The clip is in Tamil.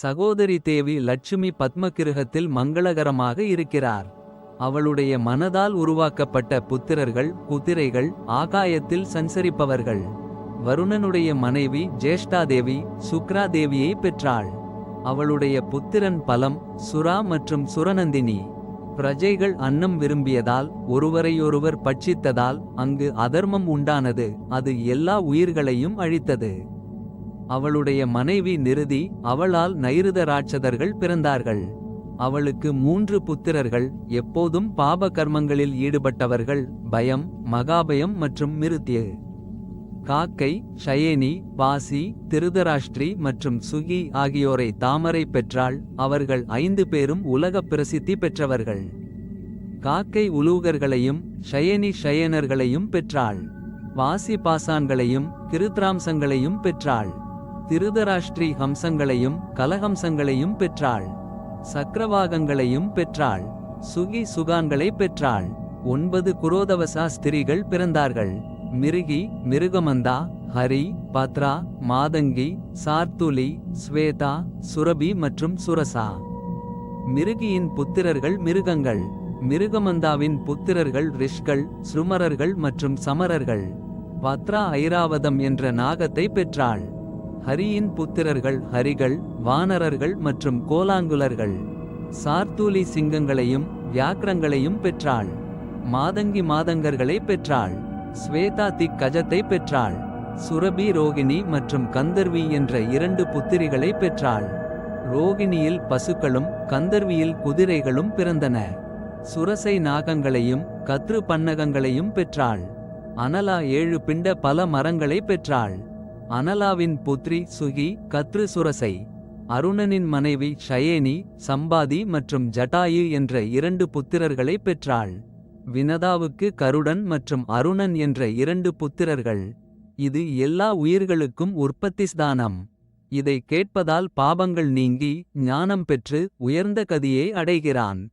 சகோதரி தேவி லட்சுமி பத்மகிருகத்தில் மங்களகரமாக இருக்கிறார். அவளுடைய மனதால் உருவாக்கப்பட்ட புத்திரர்கள் குதிரைகள் ஆகாயத்தில் சஞ்சரிப்பவர்கள். வருணனுடைய மனைவி ஜேஷ்டாதேவி சுக்ராதேவியை பெற்றாள். அவளுடைய புத்திரன் பலம் சுரா மற்றும் சுரநந்தினி. பிரஜைகள் அன்னம் விரும்பியதால் ஒருவரையொருவர் பட்சித்ததால் அங்கு அதர்மம் உண்டானது அது எல்லா உயிர்களையும் அழித்தது. அவளுடைய மனைவி நிருதி அவளால் நைருத ராட்சதர்கள் பிறந்தார்கள். அவளுக்கு மூன்று புத்திரர்கள் எப்போதும் பாப கர்மங்களில் ஈடுபட்டவர்கள் பயம் மகாபயம் மற்றும் மிருத்திய காக்கை ஷயேனி பாசி திருதராஷ்டிரி மற்றும் சுகி ஆகியோரை தாமரை பெற்றால் அவர்கள் ஐந்து பேரும் உலகப் பிரசித்தி பெற்றவர்கள். காக்கை உலூகர்களையும் ஷயனி ஷயனர்களையும் பெற்றாள். வாசி பாசான்களையும் கிருத்ராம்சங்களையும் பெற்றாள். திருதராஷ்டிரி ஹம்சங்களையும் கலஹம்சங்களையும் பெற்றாள். சக்கரவாகங்களையும் பெற்றாள். சுகி சுகான்களை பெற்றாள். ஒன்பது குரோதவசா ஸ்திரிகள் பிறந்தார்கள். மிருகி மிருகமந்தா ஹரி பத்ரா மாதங்கி சார்த்துலி ஸ்வேதா சுரபி மற்றும் சுரசா. மிருகியின் புத்திரர்கள் மிருகங்கள். மிருகமந்தாவின் புத்திரர்கள் ரிஷ்கள் ஸ்ருமரர்கள் மற்றும் சமரர்கள். பத்ரா ஐராவதம் என்ற நாகத்தை பெற்றாள். ஹரியின் புத்திரர்கள் ஹரிகள் வானரர்கள் மற்றும் கோலாங்குலர்கள். சார்த்தூலி சிங்கங்களையும் வியாக்ரங்களையும் பெற்றாள். மாதங்கி மாதங்கர்களை பெற்றாள். ஸ்வேதா திக் கஜத்தை பெற்றாள். சுரபி ரோகிணி மற்றும் கந்தர்வி என்ற இரண்டு புத்திரிகளை பெற்றாள். ரோகிணியில் பசுக்களும் கந்தர்வியில் குதிரைகளும் பிறந்தன. சுரசை நாகங்களையும் கத்ரு பன்னகங்களையும் பெற்றாள். அனலா ஏழு பிண்ட பல மரங்களை பெற்றாள். அனலாவின் புத்ரி சுகி கத்ரு சுரசை. அருணனின் மனைவி ஷயேனி சம்பாதி மற்றும் ஜட்டாயு என்ற இரண்டு புத்திரர்களை பெற்றாள். வினதாவுக்கு கருடன் மற்றும் அருணன் என்ற இரண்டு புத்திரர்கள். இது எல்லா உயிர்களுக்கும் உற்பத்திஸ்தானம். இதை கேட்பதால் பாபங்கள் நீங்கி ஞானம் பெற்று உயர்ந்த கதியை அடைகிறான்.